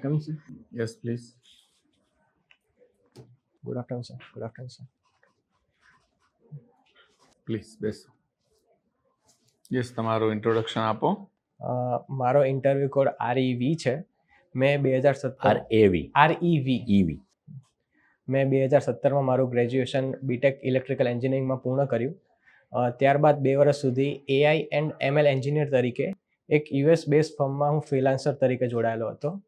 I come in, sir? Yes please Good afternoon, sir. Good afternoon, sir. Please બેસો yes તમારું introduction આપો. અ, મારો ઇન્ટરવ્યુ કોડ આરઈવી છે. મેં બે હજાર સત્તર એવી આરઈવી ઈવી મેં બે હજાર સત્તરમાં મારું ગ્રેજ્યુએશન બીટેક ઇલેક્ટ્રિકલ એન્જિનિયરિંગમાં પૂર્ણ કર્યું. અ, ત્યારબાદ બે વર્ષ સુધી એઆઈ એન્ડ એમએલ એન્જિનિયર તરીકે એક યુએસ બેઝ ફર્મમાં હું ફ્રીલાન્સર તરીકે જોડાયેલો હતો.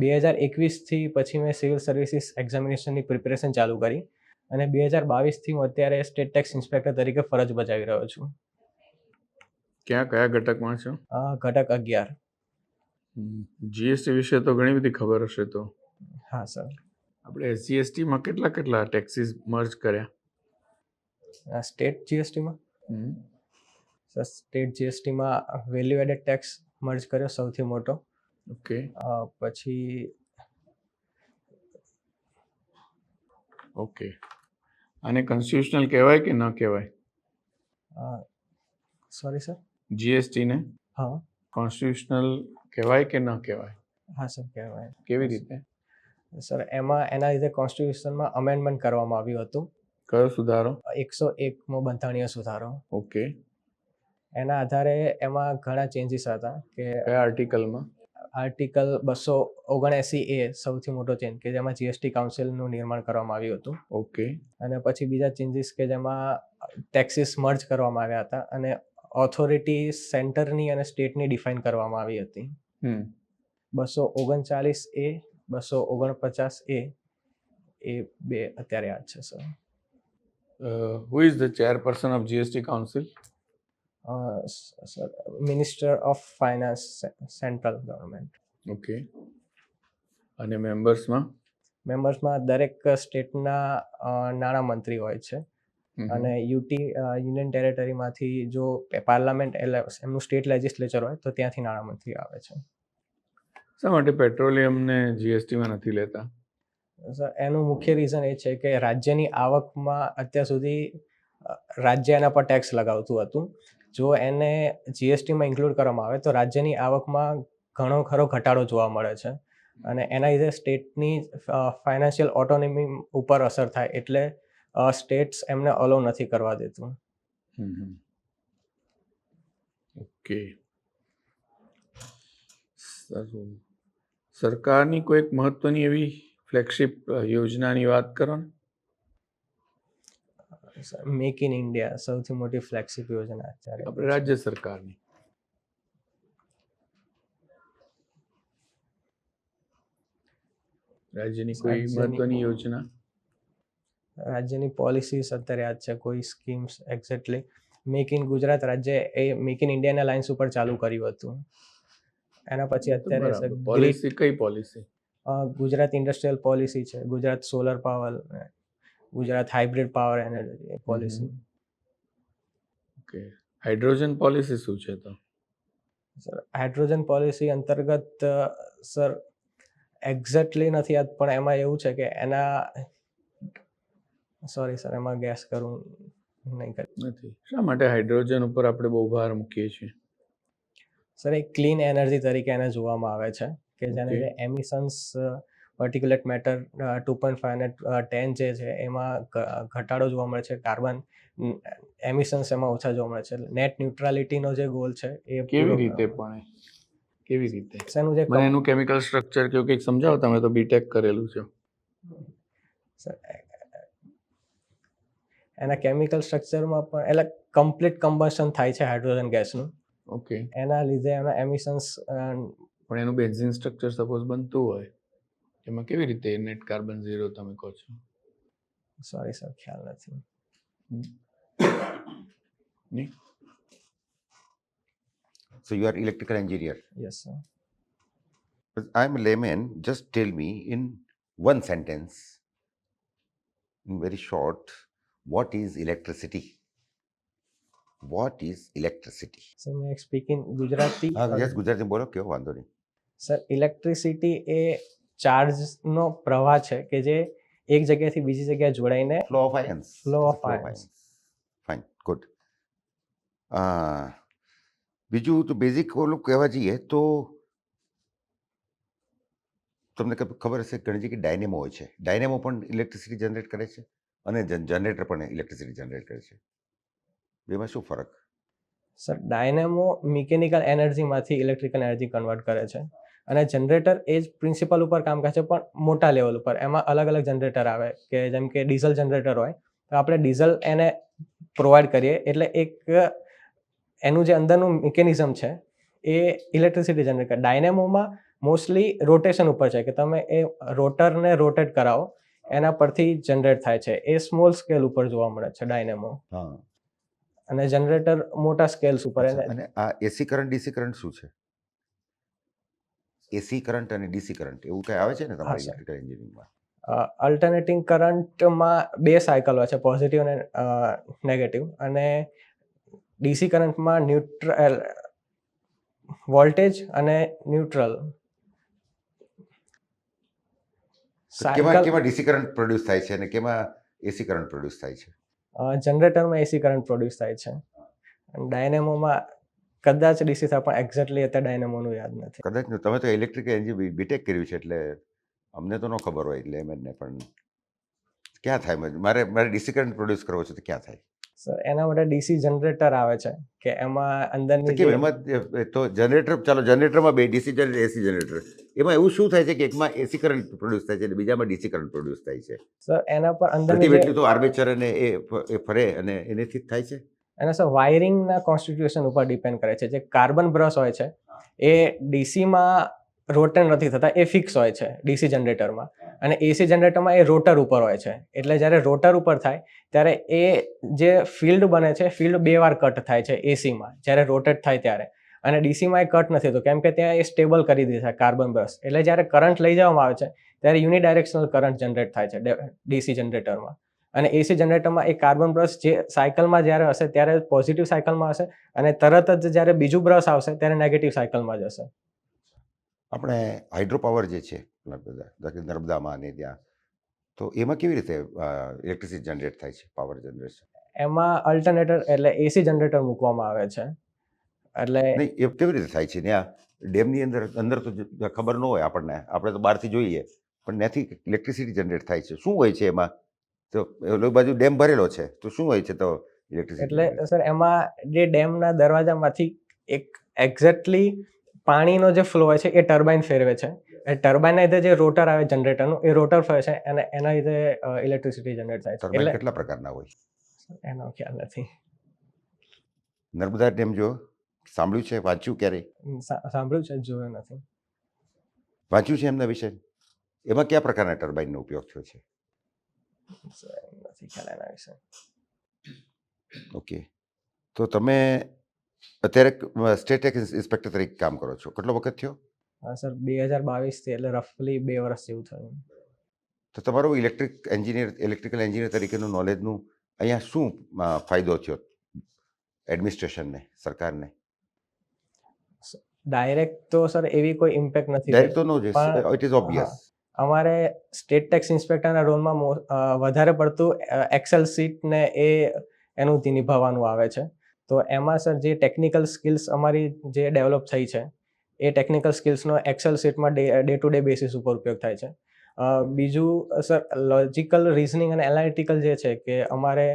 બે હજાર એકવીસથી પછી મેં સિવિલ સર્વિસીસ એક્ઝામિનેશનની પ્રિપેરેશન ચાલુ કરી અને બે હજાર બાવીસથી હું અત્યારે સ્ટેટ ટેક્સ ઇન્સ્પેક્ટર તરીકે ફરજ બજાવી રહ્યો છું. ક્યાં કયા ઘટકમાં છો? ઘટક અગિયાર. જીએસટી વિશે તો ઘણી બધી ખબર હશે તો. હા સર. આપણે જીએસટીમાં કેટલા કેટલા ટેક્સીસ મર્જ કર્યા? સ્ટેટ જીએસટીમાં. સર સ્ટેટ જીએસટીમાં વેલ્યુ એડેડ ટેક્સ મર્જ કર્યો સૌથી મોટો. ઓકે. પછી ઓકે. અને કોન્સ્ટિટ્યુશનલ કહેવાય કે ન કહેવાય? સોરી સર જીએસટીને હા. કોન્સ્ટિટ્યુશનલ કહેવાય કે ન કહેવાય? હા સર કહેવાય. કેવી રીતે? સર એમાં એના લીધે કોન્સ્ટિટ્યુશનમાં અમેન્ડમેન્ટ કરવામાં આવ્યું હતું. કયો સુધારો? એકસો એકમો બંધારણીય સુધારો. ઓકે. એના આધારે એમાં ઘણા ચેન્જીસ હતા કે કયા આર્ટિકલમાં આર્ટિકલ બસો ઓગણએસી એ સૌથી મોટો ચેન્જ કે જેમાં જીએસટી કાઉન્સિલનું નિર્માણ કરવામાં આવ્યું હતું. ઓકે અને પછી બીજા ચેન્જીસ કે જેમાં ટેક્સીસ મર્જ કરવામાં આવ્યા હતા અને ઓથોરિટી સેન્ટરની અને સ્ટેટની ડિફાઇન કરવામાં આવી હતી. બસો ઓગણચાલીસ એ બસો ઓગણપચાસ એ એ બે અત્યારે યાદ છે sir who is the chairperson of GST council minister of finance central government okay અને મેમ્બર્સમાં મેમ્બર્સમાં દરેક સ્ટેટના નાણામંત્રી હોય છે. અને યુટી યુનિયન ટેરેટરીમાંથી જો પાર્લામેન્ટ એમનું સ્ટેટ લેજિસ્લેચર હોય તો ત્યાંથી નાણામંત્રી આવે છે. શા માટે પેટ્રોલિયમને જીએસટીમાં નથી લેતા? સર એનું મુખ્ય રીઝન એ છે કે રાજ્યની આવકમાં અત્યાર સુધી રાજ્ય એના પર ટેક્સ લગાવતું હતું. જો એને જીએસટીમાં ઇન્ક્લુડ કરવામાં આવે, તો રાજ્યની આવકમાં ઘણો ખરો ઘટાડો જોવા મળે છે. અને એના લીધે સ્ટેટની ફાઇનાન્શિયલ ઓટોનોમી ઉપર અસર થાય એટલે સ્ટેટ્સ એમને અલો નથી કરવા દેતું. ઓકે. સારું. સરકારની કોઈક મહત્વની એવી ફ્લેગશિપ યોજનાની વાત કરો ને. મેક ઇન ઇન્ડિયા સૌથી મોટી ફ્લેગશિપ યોજના અત્યારે આપણે રાજ્ય સરકારની. રાજ્યની કોઈ મહત્વની યોજના? રાજ્યની પોલિસીસ અત્યારે યાદ છે કોઈ schemes exactly make in Gujarat રાજ્ય એ મેક ઇન ઇન્ડિયાના લાઇન્સ ઉપર ચાલુ કર્યું હતું. એના પછી અત્યારે પોલિસી કઈ પોલિસી ગુજરાત ઇન્ડસ્ટ્રીયલ પોલિસી છે Gujarat solar power Gujarat hybrid power energy policy okay. Hydrogen policy શું છે તો? સર હાઇડ્રોજન પોલિસી અંતર્ગત સર એક્ઝેક્ટલી નથી યાદ પણ એમાં એવું છે કે એના સોરી સર એમાં ગેસ કરું નહીં કરી. નથી. શા માટે હાઇડ્રોજન ઉપર આપણે બહુ ભાર મૂકીએ છીએ? સર એક ક્લીન એનર્જી તરીકે એને જોવામાં આવે છે કે જેને Okay. Particulate matter two point five અને ટેન જે છે એમાં ઘટાડો જોવા મળે છે. કાર્બન એમિશન્સ એમાં ઓછા જોવા મળે છે. નેટ ન્યુટ્રાલિટીનો જે ગોલ છે એ કેવી રીતે પણ કેવી રીતે. એનું જે મને એનું કેમિકલ સ્ટ્રક્ચર કેવું કંઈક સમજાવો? તમે તો બીટેક કરેલું છે. એના કેમિકલ સ્ટ્રક્ચરમાં પણ એટલે કમ્પ્લીટ કમ્બશન થાય છે હાઇડ્રોજન ગેસનું ઓકે એના લીધે એના એમિશન્સ પણ એનું બેન્ઝિન સ્ટ્રક્ચર સપોઝ બનતું હોય. એમાં કેવી રીતે નેટ કાર્બન ઝીરો તમે કહો છો સોરી સર ખ્યાલ નથી નહીં So you are electrical engineer. Yes sir I'm a layman. Just tell me in one sentence, in very short, what is electricity? What is electricity? Sir મેં speaking Gujarati હા yes Gujarati બોલો કેવો વાંધો નહીં સર ઇલેક્ટ્રિસિટી એ ચાર્જનો પ્રવાહ છે કે જે એક જગ્યાએથી બીજી જગ્યાએ જોડાઈને flow of ions flow of ions fine good બીજું તો બેઝિક ઓલું કહેવા જઈએ તો તમને ખબર હશે ઘણી જગ્યાએ ડાયનેમો હોય છે. ડાયનેમો પણ ઇલેક્ટ્રિસિટી જનરેટ કરે છે અને જનરેટર પણ ઇલેક્ટ્રિસિટી જનરેટ કરે છે. બેમાં શું ફરક? સર ડાયનેમો મિકેનિકલ એનર્જીમાંથી ઇલેક્ટ્રિકલ એનર્જી કન્વર્ટ કરે છે. અને જનરેટર એ જ પ્રિન્સિપલ ઉપર કામ કરે છે પણ મોટા લેવલ ઉપર. એમાં અલગ અલગ જનરેટર આવે કે જેમ કે ડીઝલ જનરેટર હોય તો આપણે ડીઝલ એને પ્રોવાઈડ કરીએ. એટલે એક એનું જે અંદરનું મિકેનિઝમ છે એ ઇલેક્ટ્રિસિટી જનરેટ કરે ડાયનેમોમાં મોસ્ટલી રોટેશન ઉપર છે કે તમે એ રોટરને રોટેટ કરાવો એના પરથી જનરેટ થાય છે. એ સ્મોલ સ્કેલ ઉપર જોવા મળે છે ડાયનેમો હા. અને જનરેટર મોટા સ્કેલ્સ ઉપર અને આ એસી કરંટ ડીસી કરંટ શું છે? એસી કરંટ અને ડીસી કરંટ એવું કઈ આવે છે ને તમારી ઇલેક્ટ્રિકલ એન્જિનિયરિંગમાં અલ્ટરનેટિંગ કરંટમાં બે સાયકલ હોય છે પોઝિટિવ અને નેગેટિવ અને ડીસી કરંટમાં ન્યુટ્રલ વોલ્ટેજ અને ન્યુટ્રલ કેમાં કેમાં ડીસી કરંટ પ્રોડ્યુસ થાય છે અને કેમાં એસી કરંટ પ્રોડ્યુસ થાય છે? જનરેટરમાં એસી કરંટ પ્રોડ્યુસ થાય છે. ડાયનેમોમાં કદાચ ડીસી થાય પણ એક્ઝેક્ટલી અત્યારે ડાયનામોનું યાદ નથી. કદાચ તમે તો ઇલેક્ટ્રિક એન્જિન બીટેક કર્યું છે એટલે અમને તો ન ખબર હોય એટલે એમને પણ ક્યાં થાય મારે- મારે ડીસી કરંટ પ્રોડ્યુસ કરવો છે તો ક્યાં થાય? સર એના માટે ડીસી જનરેટર આવે છે કે એમાં અંદરની એમાં તો જનરેટર ચાલો જનરેટરમાં બે ડીસી જનરેટર એસી જનરેટર એમાં એવું શું થાય છે કે એકમાં એસી કરંટ પ્રોડ્યુસ થાય છે અને બીજામાં ડીસી કરંટ પ્રોડ્યુસ થાય છે? સર એના પર અંદર જે તો આર્મેચર અને એ ફરે અને એનેથી જ થાય છે? એના સર વાયરિંગના કોન્સ્ટિટ્યુશન ઉપર ડિપેન્ડ કરે છે. જે કાર્બન બ્રશ હોય છે, એ ડીસીમાં રોટેન નથી થતા, એ ફિક્સ હોય છે ડીસી જનરેટરમાં અને એસી જનરેટરમાં એ રોટર ઉપર હોય છે. એટલે જ્યારે રોટર ઉપર થાય, ત્યારે એ જે ફિલ્ડ બને છે ફિલ્ડ બે વાર કટ થાય છે એસીમાં જ્યારે રોટેટ થાય ત્યારે. અને ડીસીમાં એ કટ નથી થતું. કેમ કે ત્યાં એ સ્ટેબલ કરી દીધા છે કાર્બન બ્રશ એટલે જ્યારે કરંટ લઈ જવામાં આવે છે, ત્યારે યુનિડાયરેક્શનલ કરંટ જનરેટ થાય છે ડીસી જનરેટરમાં અને એસી જનરેટરમાં એ કાર્બન બ્રશ જે સાયકલમાં જ્યારે હશે ત્યારે પોઝિટિવ સાયકલમાં હશે અને તરત જ જ્યારે બીજું બ્રશ આવશે ત્યારે નેગેટિવ સાયકલમાં જશે આપણે હાઇડ્રો પાવર જે છે નર્મદામાં અને ત્યાં તો એમાં કેવી રીતે ઇલેક્ટ્રિસિટી જનરેટ થાય છે પાવર જનરેશન એમાં અલ્ટરનેટર એટલે એસી જનરેટર મૂકવામાં આવે છે. એટલે એ કેવી રીતે થાય છે? ત્યાં ડેમની અંદર અંદર તો ખબર ન હોય આપણને. આપણે તો બહારથી જોઈએ. પણ ત્યાંથી ઇલેક્ટ્રિસિટી જનરેટ થાય છે. શું હોય છે એમાં? તો ઓલી બાજુ ડેમ ભરેલો છે. તો શું હોય છે તો ઇલેક્ટ્રિસિટી એટલે સર એમાં જે ડેમના દરવાજામાંથી એક એક્ઝેક્ટલી પાણીનો જે ફ્લો હોય છે એ ટર્બાઇન ફેરવે છે. એ ટર્બાઇનના લીધે જે રોટર આવે જનરેટરનું એ રોટર ફરે છે અને એના લીધે ઇલેક્ટ્રિસિટી જનરેટ થાય છે. એટલે કેટલા પ્રકારના હોય? એનો ખ્યાલ નથી. નર્મદા ડેમ જો સાંભળ્યું છે? વાંચ્યું ક્યારેય સાંભળ્યું છે જોયું નથી. વાંચ્યું છે એમના વિશે? એમાં કયા પ્રકારના ટર્બાઇનનો ઉપયોગ થયો છે? નથી ખ્યાલ એના વિશે ઓકે તો તમે અત્યારે સ્ટેટ ટેક્સ ઇન્સ્પેક્ટર તરીકે કામ કરો છો કેટલો વખત થયો હા સર બે હજાર બાવીસથી એટલે રફલી બે વર્ષ જેવું થયું તો તમારું ઇલેક્ટ્રિક એન્જિનિયર ઇલેક્ટ્રિકલ એન્જિનિયર તરીકેનું નોલેજનું અહીંયા શું ફાયદો થયો એડમિનિસ્ટ્રેશનને સરકારને ડાયરેક્ટ તો સર એવી કોઈ ઇમ્પેક્ટ નથી ડાયરેક્ટ તો નો ઇટ ઇઝ ઓબ્વિયસ અમારે સ્ટેટ ટેક્સ ઇન્સ્પેક્ટરના રોલમાં વધારે પડતું એક્સેલ શીટને એ, એનું નિભાવવાનું આવે છે. તો એમાં સર જે ટેકનિકલ સ્કિલ્સ અમારી જે ડેવલપ થઈ છે, એ ટેકનિકલ સ્કિલ્સનો એક્સેલ સીટમાં ડે ટુ ડે બેસિસ ઉપર ઉપયોગ થાય છે. બીજું, સર લોજિકલ રિઝનિંગ અને એનાલિટિકલ જે છે કે અમારે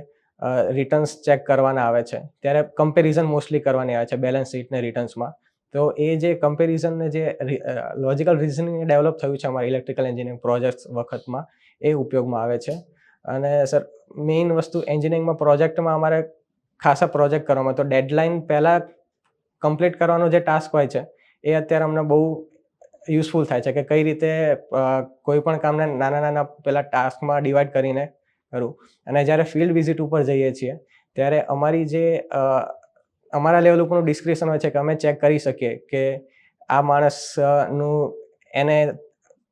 રિટર્ન્સ ચેક કરવાના આવે છે. ત્યારે કમ્પેરિઝન મોસ્ટલી કરવાની આવે છે બેલેન્સ શીટ ને રિટર્ન્સમાં તો એ જે કમ્પેરિઝન ને જે લોજિકલ રિઝનિંગ ડેવલપ થયું છે અમારા ઇલેક્ટ્રિકલ એન્જિનિયરિંગ પ્રોજેક્ટ્સ વખતમાં, એ ઉપયોગમાં આવે છે. અને સર મેઇન વસ્તુ એન્જિનિયરિંગમાં પ્રોજેક્ટમાં અમારે ખાસા પ્રોજેક્ટ કરવામાં તો ડેડલાઇન પહેલાં કમ્પ્લીટ કરવાનો જે ટાસ્ક હોય છે, એ અત્યારે અમને બહુ યુઝફુલ થાય છે કે કઈ રીતે કોઈ પણ કામને નાના નાના પેલા ટાસ્કમાં ડિવાઈડ કરીને કરું. અને જ્યારે ફિલ્ડ વિઝિટ ઉપર જઈએ છીએ, ત્યારે અમારી જે અમારા લેવલ ઉપરનું ડિસ્ક્રિપ્શન હોય છે કે અમે ચેક કરી શકીએ કે આ માણસનું એને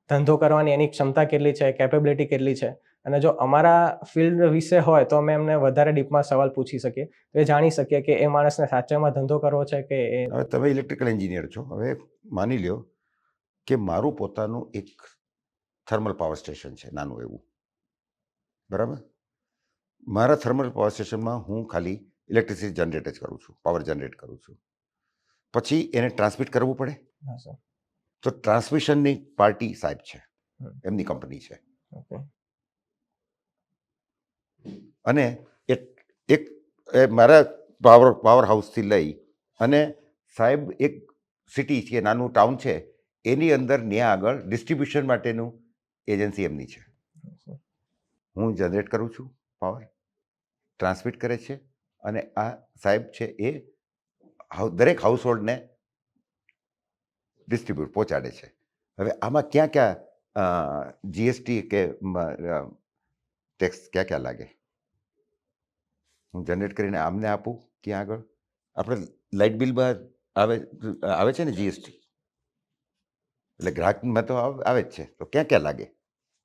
ધંધો કરવાની એની ક્ષમતા કેટલી છે કેપેબિલિટી કેટલી છે. અને જો અમારા ફિલ્ડ વિશે હોય તો અમે એમને વધારે ડીપમાં સવાલ પૂછી શકીએ. તો એ જાણી શકીએ કે એ માણસને સાચામાં ધંધો કરવો છે કે એ હવે તમે ઇલેક્ટ્રિકલ એન્જિનિયર છો. હવે માની લ્યો કે મારું પોતાનું એક થર્મલ પાવર સ્ટેશન છે, નાનું એવું. બરાબર? મારા થર્મલ પાવર સ્ટેશનમાં હું ખાલી ઇલેક્ટ્રિસિટી જનરેટ જ કરું છું પાવર જનરેટ કરું છું. પછી એને ટ્રાન્સમિટ કરવું પડે? તો ટ્રાન્સમિશનની પાર્ટી સાહેબ છે એમની કંપની છે. અને એક એક એ મારા પાવર પાવર હાઉસથી લઈ અને સાહેબ એક સિટી છે નાનું ટાઉન છે એની અંદર ત્યાં આગળ ડિસ્ટ્રીબ્યુશન માટેનું એજન્સી એમની છે. હું જનરેટ કરું છું પાવર ટ્રાન્સમિટ કરે છે અને આ સાહેબ છે એ દરેક હાઉસહોલ્ડને ડિસ્ટ્રીબ્યુટ પહોંચાડે છે. હવે આમાં ક્યાં ક્યાં જીએસટી કે ટેક્સ ક્યાં ક્યાં લાગે? હું જનરેટ કરીને આમને આપું ક્યાં આગળ? આપણે લાઇટ બિલમાં આવે આવે છે ને જીએસટી એટલે ગ્રાહકમાં તો આવે જ છે. તો ક્યાં ક્યાં લાગે?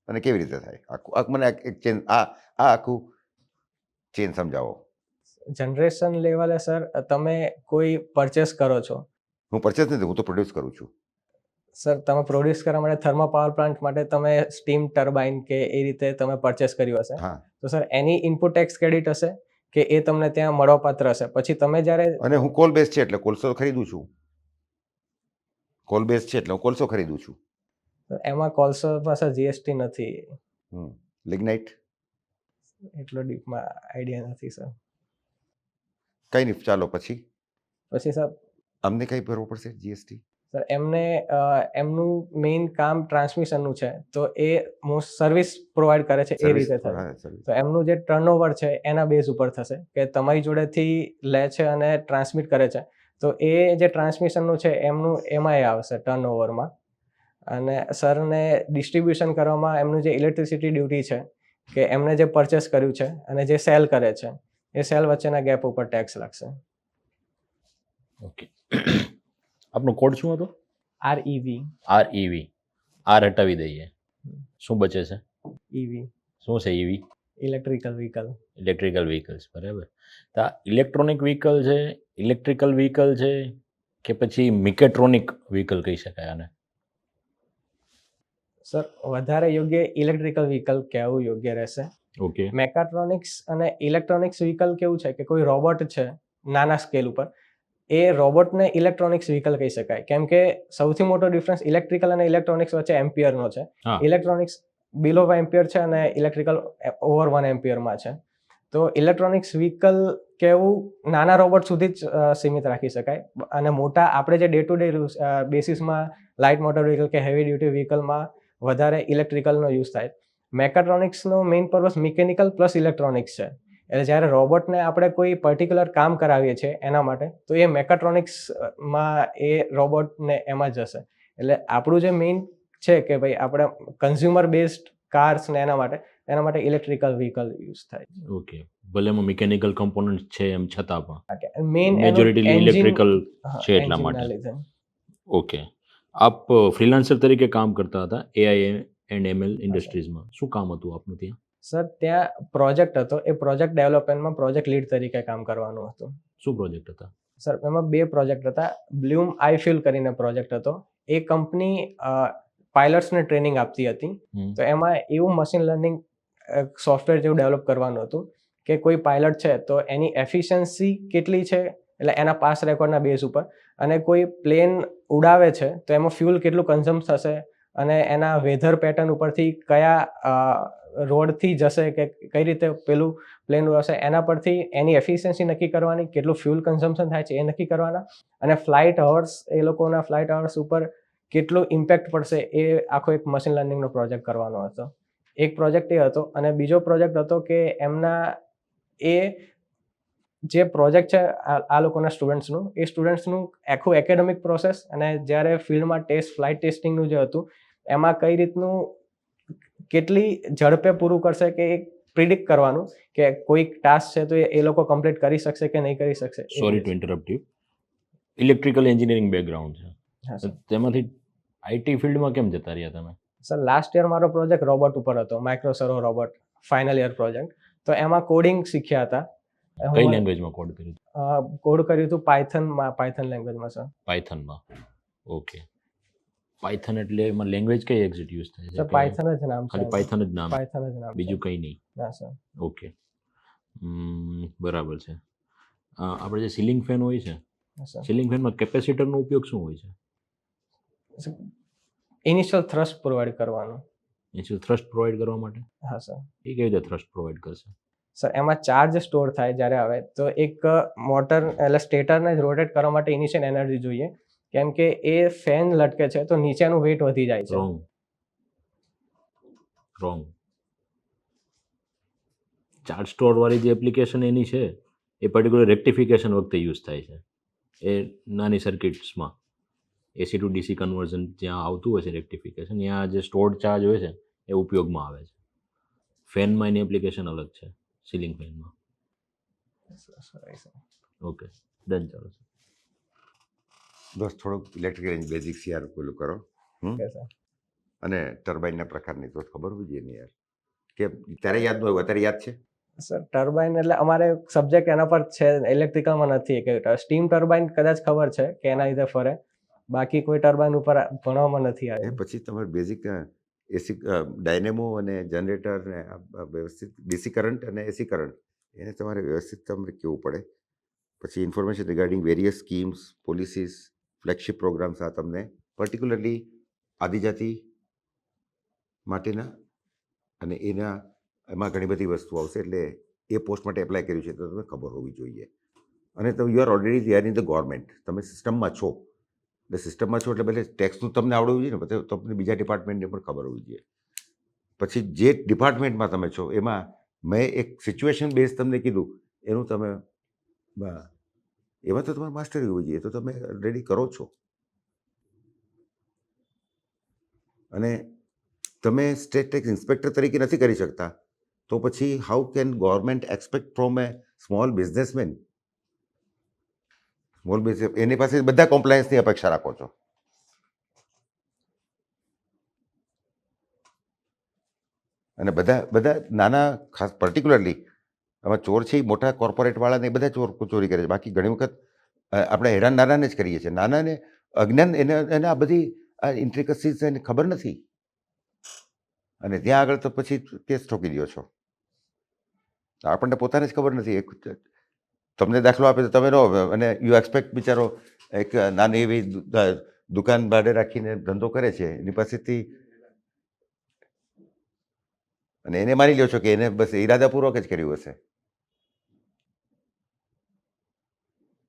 અને કેવી રીતે થાય? આખું મને એક ચેન આ આ આખું ચેન સમજાવો. જનરેશન લેવલે સર તમે કોઈ પરચેસ કરો છો? હું પરચેસ નથી હું તો પ્રોડ્યુસ કરું છું. સર તમે પ્રોડ્યુસ કરવા માટે થર્મો પાવર પ્લાન્ટ માટે તમે સ્ટીમ ટર્બાઇન કે એ રીતે તમે પરચેસ કર્યું હશે? તો સર એની ઇનપુટ ટેક્સ ક્રેડિટ હશે કે એ તમને ત્યાં મળવાપાત્ર હશે? પછી તમે જ્યારે અને હું કોલ બેઝ છે એટલે કોલસો ખરીદું છું. કોલ બેઝ છે એટલે હું કોલસો ખરીદું છું. એમાં કોલસો સર જીએસટી નથી. લિગ્નાઇટ એટલો ડીપમાં આઈડિયા નથી સર. કઈ નહીં ચાલો પછી. પછી સર? અમને કઈ ભરવું પડશે જીએસટી સર એમને એમનું મેઇન કામ ટ્રાન્સમિશનનું છે. તો એ મોસ્ટ સર્વિસ પ્રોવાઈડ કરે છે એ રીતે થશે તો એમનું જે ટર્નઓવર છે એના બેઝ ઉપર થશે કે તમારી જોડેથી લે છે અને ટ્રાન્સમિટ કરે છે. તો એ જે ટ્રાન્સમિશનનું છે એમનું એમાં એ આવશે ટર્નઓવરમાં અને સરને ડિસ્ટ્રીબ્યુશન કરવામાં એમનું જે ઇલેક્ટ્રિસિટી ડ્યુટી છે કે એમને જે પરચેસ કર્યું છે અને જે સેલ કરે છે એ સેલ વચ્ચેના ગેપ ઉપર ટેક્સ લાગશે. ઓકે આપનો કોડ શું હતો? R EV R EV R હટાવી દઈએ. શું બચે છે? ઈવી શું છે EV electrical vehicle electrical vehicles બરાબર. તો આ ઇલેક્ટ્રોનિક વ્હીકલ છે ઇલેક્ટ્રિકલ વ્હીકલ છે કે પછી મિકેટ્રોનિક વ્હીકલ કહી શકાય આને? સર વધારે યોગ્ય ઇલેક્ટ્રિકલ વ્હીકલ કહેવું યોગ્ય રહેશે? ઓકે. મેકાટ્રોનિક્સ અને ઇલેક્ટ્રોનિક્સ વ્હીકલ કેવું છે કે કોઈ રોબોટ છે નાના સ્કેલ ઉપર એ રોબોટને ઇલેક્ટ્રોનિક્સ વ્હીકલ કહી શકાય. કેમ કે સૌથી મોટો ડિફરન્સ ઇલેક્ટ્રિકલ અને ઇલેક્ટ્રોનિક્સ વચ્ચે એમ્પિયરનો છે. ઇલેક્ટ્રોનિક્સ બિલો એમ્પિયર છે અને ઇલેક્ટ્રિકલ ઓવર વન એમ્પિયરમાં છે. તો ઇલેક્ટ્રોનિક્સ વ્હીકલ કેવું નાના રોબોટ સુધી જ સીમિત રાખી શકાય. અને મોટા આપણે જે ડે ટુ ડે બેસિસમાં લાઇટ મોટર વ્હીકલ કે હેવી ડ્યુટી વ્હીકલમાં વધારે ઇલેક્ટ્રિકલનો યુઝ થાય. મેકાટ્રોનિક્સનો main purpose mechanical plus electronics છે. એટલે જ્યારે રોબોટને આપણે કોઈ પર્ટિક્યુલર કામ કરાવીએ છીએ એના માટે તો એ મેકાટ્રોનિક્સમાં એ રોબોટને એમાં જશે એટલે આપણું જે મેઇન છે કે ભાઈ આપણે કન્ઝ્યુમર બેઝડ કાર્સ ને એના માટે એના માટે ઇલેક્ટ્રિકલ વ્હીકલ યુઝ થાય ઓકે. ભલે એમાં મિકેનિકલ કમ્પોનન્ટ છે એમ છતાં પણ. મેઇન મેજોરિટી ઇલેક્ટ્રિકલ છે એટલા માટે. ઓકે. આપ ફ્રીલાન્સર તરીકે કામ કરતા હતા એઆઈ એન્ડ એમએલ ઇન્ડસ્ટ્રીઝમાં શું કામ હતું આપનું ત્યાં? સર ત્યાં પ્રોજેક્ટ હતો. એ પ્રોજેક્ટ ડેવલપમેન્ટમાં પ્રોજેક્ટ લીડ તરીકે કામ કરવાનું હતું. શું પ્રોજેક્ટ હતા? સર એમાં બે પ્રોજેક્ટ હતા. બ્લૂમ આઈફ્યુલ કરીને પ્રોજેક્ટ હતો. એ કંપની પાયલટ્સને ટ્રેનિંગ આપતી હતી. તો એમાં એવું મશીન લર્નિંગ સોફ્ટવેર જેવું ડેવલપ કરવાનું હતું કે કોઈ પાયલટ છે તો એની એફિશિયન્સી કેટલી છે? એટલે એના પાસ રેકોર્ડના બેઝ ઉપર. અને કોઈ પ્લેન ઉડાવે છે તો એમાં ફ્યુલ કેટલું કન્ઝમ્પ થશે? અને એના વેધર પેટર્ન ઉપરથી કયા રોડથી જશે કે કઈ રીતે પેલું પ્લેન હશે, એના પરથી એની એફિશિયન્સી નક્કી કરવાની, કેટલું ફ્યુલ કન્ઝમ્પશન થાય છે એ નક્કી કરવાના. અને ફ્લાઇટ અવર્સ એ લોકોના ફ્લાઇટ અવર્સ ઉપર કેટલું ઇમ્પેક્ટ પડશે એ આખો એક મશીન લર્નિંગનો પ્રોજેક્ટ કરવાનો હતો. એક પ્રોજેક્ટ એ હતો અને બીજો પ્રોજેક્ટ હતો કે એમના એ જે પ્રોજેક્ટ છે આ લોકોના સ્ટુડન્ટ્સનું એ સ્ટુડન્ટ્સનું આખું એકેડેમિક પ્રોસેસ અને જ્યારે ફિલ્ડમાં ટેસ્ટ ફ્લાઇટ ટેસ્ટિંગનું જે હતું એમાં કઈ રીતનું કેટલી ઝડપે પૂરું કરશે કે એક પ્રિડિક્ટ કરવાનું કે કોઈક ટાસ્ક છે તો એ લોકો કમ્પ્લીટ કરી શકશે કે નહીં કરી શકશે. Sorry to interrupt you electrical engineering background છે. તેમાંથી આઈટી ફિલ્ડમાં કેમ જતા રહ્યા તમે? સર લાસ્ટ યર મારો પ્રોજેક્ટ રોબોટ ઉપર હતો micro servo robot final year project તો એમાં કોડિંગ શીખ્યા હતા. કઈ લેંગ્વેજમાં કોડ કર્યું કોડ કર્યું હતું પાયથનમાં પાયથન લેંગ્વેજમાં સર પાયથનમાં ઓકે પાયથન એટલે એમાં લેંગ્વેજ કઈ એક્ઝિટ યુઝ થાય છે? પાયથન જ નામ ખાલી પાયથન જ નામ. પાયથન જ નામ બીજું કંઈ નહીં. ના સર ઓકે બરાબર છે. આપણે જે સીલિંગ ફેન હોય છે સીલિંગ ફેનમાં કેપેસિટરનો ઉપયોગ શું હોય છે? ઇનિશિયલ થ્રસ્ટ પ્રોવાઈડ કરવાનું. ઇનિશિયલ થ્રસ્ટ પ્રોવાઈડ કરવા માટે? હા સર એ કેવી રીતે થ્રસ્ટ પ્રોવાઈડ કરશે? સર એમાં ચાર્જ સ્ટોર થાય જ્યારે આવે, તો એક મોટર એટલે સ્ટેટરને રોટેટ કરવા માટે ઇનિશિયલ એનર્જી જોઈએ. કેમ કે એ ફેન લટકે છે, તો નીચેનું વેટ વધી જાય છે. રોંગ રોંગ ચાર્જ સ્ટોર વાળી જે એપ્લિકેશન એની છે, એ પર્ટિક્યુલર રેક્ટિફિકેશન વખતે યુઝ થાય છે. એ નાની સર્કિટ્સમાં એસી ટુ ડીસી કન્વર્ઝન જ્યાં આવતું હોય છે રેક્ટિફિકેશન ત્યાં જે સ્ટોર્ડ ચાર્જ હોય છે, એ ઉપયોગમાં આવે છે. ફેનમાં એની એપ્લિકેશન અલગ છે. સીલિંગ ફેનમાં ઓકે ડન ચાલો દોસ્ત થોડુંક ઇલેક્ટ્રિકલ બેઝિક્સ યાર પેલું કરો અને ટર્બાઇનના પ્રકારની તો ખબર હોવી જોઈએ ને યાર. કે ત્યારે યાદ ન હોય અત્યારે યાદ છે? સર ટર્બાઇન એટલે અમારે સબ્જેક્ટ એના પર છે ઇલેક્ટ્રિકલમાં નથી કે સ્ટીમ ટર્બાઇન કદાચ ખબર છે કે એના લીધે ફરે. બાકી કોઈ ટર્બાઇન ઉપર ભણવામાં નથી એ પછી તમારે બેઝિક એસી ડાયનેમો અને જનરેટર ને આ આ વ્યવસ્થિત, ડીસી કરંટ અને એસી કરંટ, એને તમારે વ્યવસ્થિત તમારે કેવું પડે? પછી information regarding various schemes, policies, flagship programmes આ તમને પર્ટિક્યુલરલી આદિજાતિ માટેના અને એના, એમાં ઘણી બધી વસ્તુ આવશે એટલે એ પોસ્ટ માટે એપ્લાય કર્યું છે તો તમને ખબર હોવી જોઈએ. અને તમે you are already there in the government. તમે સિસ્ટમમાં છો. એટલે સિસ્ટમમાં છો એટલે ભલે ટેક્સનું તમને આવડવું જોઈએ ને, પછી તમને બીજા ડિપાર્ટમેન્ટને પણ ખબર હોવી જોઈએ. પછી જે ડિપાર્ટમેન્ટમાં તમે છો, એમાં મેં એક સિચ્યુએશન બેઝ તમને કીધું, એનું તમે એમાં તો તમારે માસ્ટરી હોવી જોઈએ તો તમે ઓલરેડી કરો છો. અને તમે સ્ટેટ ટેક્સ ઇન્સ્પેક્ટર તરીકે નથી કરી શકતા, તો પછી how can government expect from a small businessman business એની પાસે બધા કોમ્પ્લાયન્સની અપેક્ષા રાખો છો. અને બધા બધા નાના ખાસ પર્ટિક્યુલરલી આમાં ચોર છે મોટા કોર્પોરેટવાળાને એ બધા ચોર ચોરી કરે છે. બાકી ઘણી વખત આપણે હેરાન નાનાને જ કરીએ છીએ. નાનાને અજ્ઞાન એને એને આ બધી, આ ઇન્ટ્રિકસીસ એને ખબર નથી. અને ત્યાં આગળ તો પછી કેસ ઠોકી દો છો. આપણને પોતાને જ ખબર નથી. એક તમને દાખલો આપે તો તમે રહો અને યુ એક્સપેક્ટ બિચારો એક નાની એવી દુકાન ભાડે રાખીને ધંધો કરે છે. એની પાસેથી અને એને માની લો છો કે એને બસ ઈરાદાપૂર્વક જ કર્યું હશે.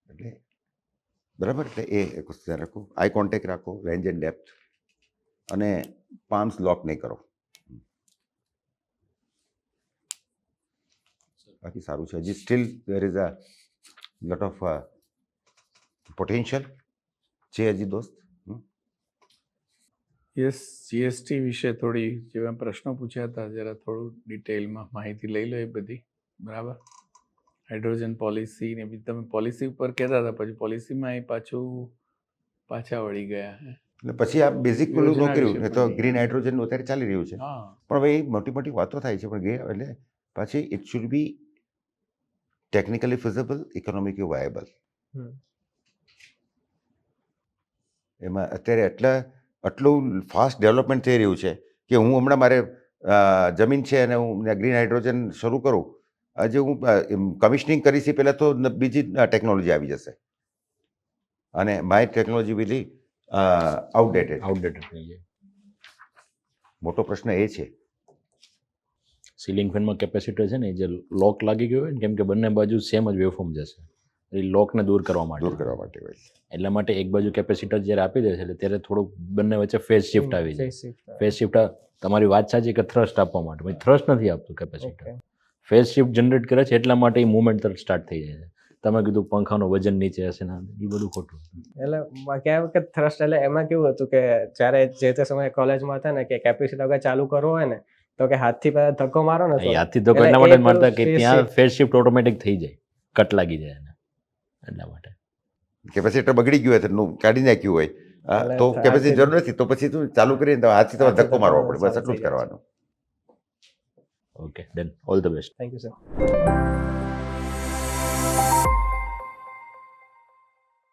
એટલે બરાબર? એટલે એ એક ધ્યાન રાખો. આઈ કોન્ટેક્ટ રાખો. રેન્જ એન્ડ ડેપ્થ અને પામ્સ લોક નહીં કરો. બાકી સારું છે. હજી still there is a lot of potential છે હજી દોસ્ત? યસ જીએસટી વિશે થોડી જેવા પ્રશ્નો પૂછ્યા હતા જરા થોડું ડિટેલમાં માહિતી લઈ લો એ બધી. બરાબર? હાઇડ્રોજન પોલિસી ને બીજી તમે પોલિસી ઉપર કહેતા હતા પછી પોલિસીમાં એ પાછું પાછા વળી ગયા એટલે પછી આ બેઝિક પેલું નોકરી તો ગ્રીન હાઇડ્રોજન અત્યારે ચાલી રહ્યું છે. હા. પણ હવે એ મોટી મોટી વાતો થાય છે પણ એટલે પછી it should be technically feasible economically viable એમાં અત્યારે એટલા આટલું ફાસ્ટ ડેવલપમેન્ટ થઈ રહ્યું છે કે હું હમણાં મારે જમીન છે અને હું ગ્રીન હાઇડ્રોજન શરૂ કરું આજે હું કમિશનિંગ કરીશ એ પહેલાં તો બીજી ટેકનોલોજી આવી જશે. અને માય ટેકનોલોજી વિલી આઉટડેટેડ આઉટડેટેડ થઈ જાય મોટો પ્રશ્ન એ છે સીલિંગ ફેનમાં કેપેસિટર છે ને એ જે લોક લાગી ગયો હોય ને કેમ કે બંને બાજુ સેમ જ વેવફોર્મ જશે. એ લોકને દૂર કરવા માટે. દૂર કરવા માટે હોય. એટલા માટે એક બાજુ કેપેસિટર જ્યારે આપી દે છે એટલે ત્યારે થોડુંક બંને વચ્ચે ફેઝ શિફ્ટ આવી જાય. ફેઝ શિફ્ટ તમારી વાત સાચી કે થ્રસ્ટ આપવા માટે. થ્રસ્ટ નથી આપતું capacitor face phase shift generate કરે છે એટલા માટે એ મુવમેન્ટ તરફ સ્ટાર્ટ થઈ જાય છે. તમે કીધું પંખાનો વજન નીચે હશે ને એ બધું ખોટું એટલે કહેવાય કે થ્રસ્ટ એટલે એમાં કેવું હતું કે જ્યારે જે તે સમયે કોલેજમાં હતા ને કે કેપેસિટર વગર ચાલુ કરવો હોય ને તો કે હાથથી પહેલા ધક્કો મારો ને હાથથી ધક્કો તો એટલા માટે મારતા કે ત્યાં. ફેઝ શિફ્ટ ઓટોમેટિક થઈ જાય. કટ લાગી જાય એને. એટલા માટે. કે પછી એટલે બગડી ગયું હોય તો કાઢી નાખ્યું હોય. તો કે પછી જરૂર નથી તો પછી તું ચાલુ કરીને હાથથી તમારે ધક્કો મારવો પડે બસ એટલું જ. કરવાનું. Okay done all the best thank you sir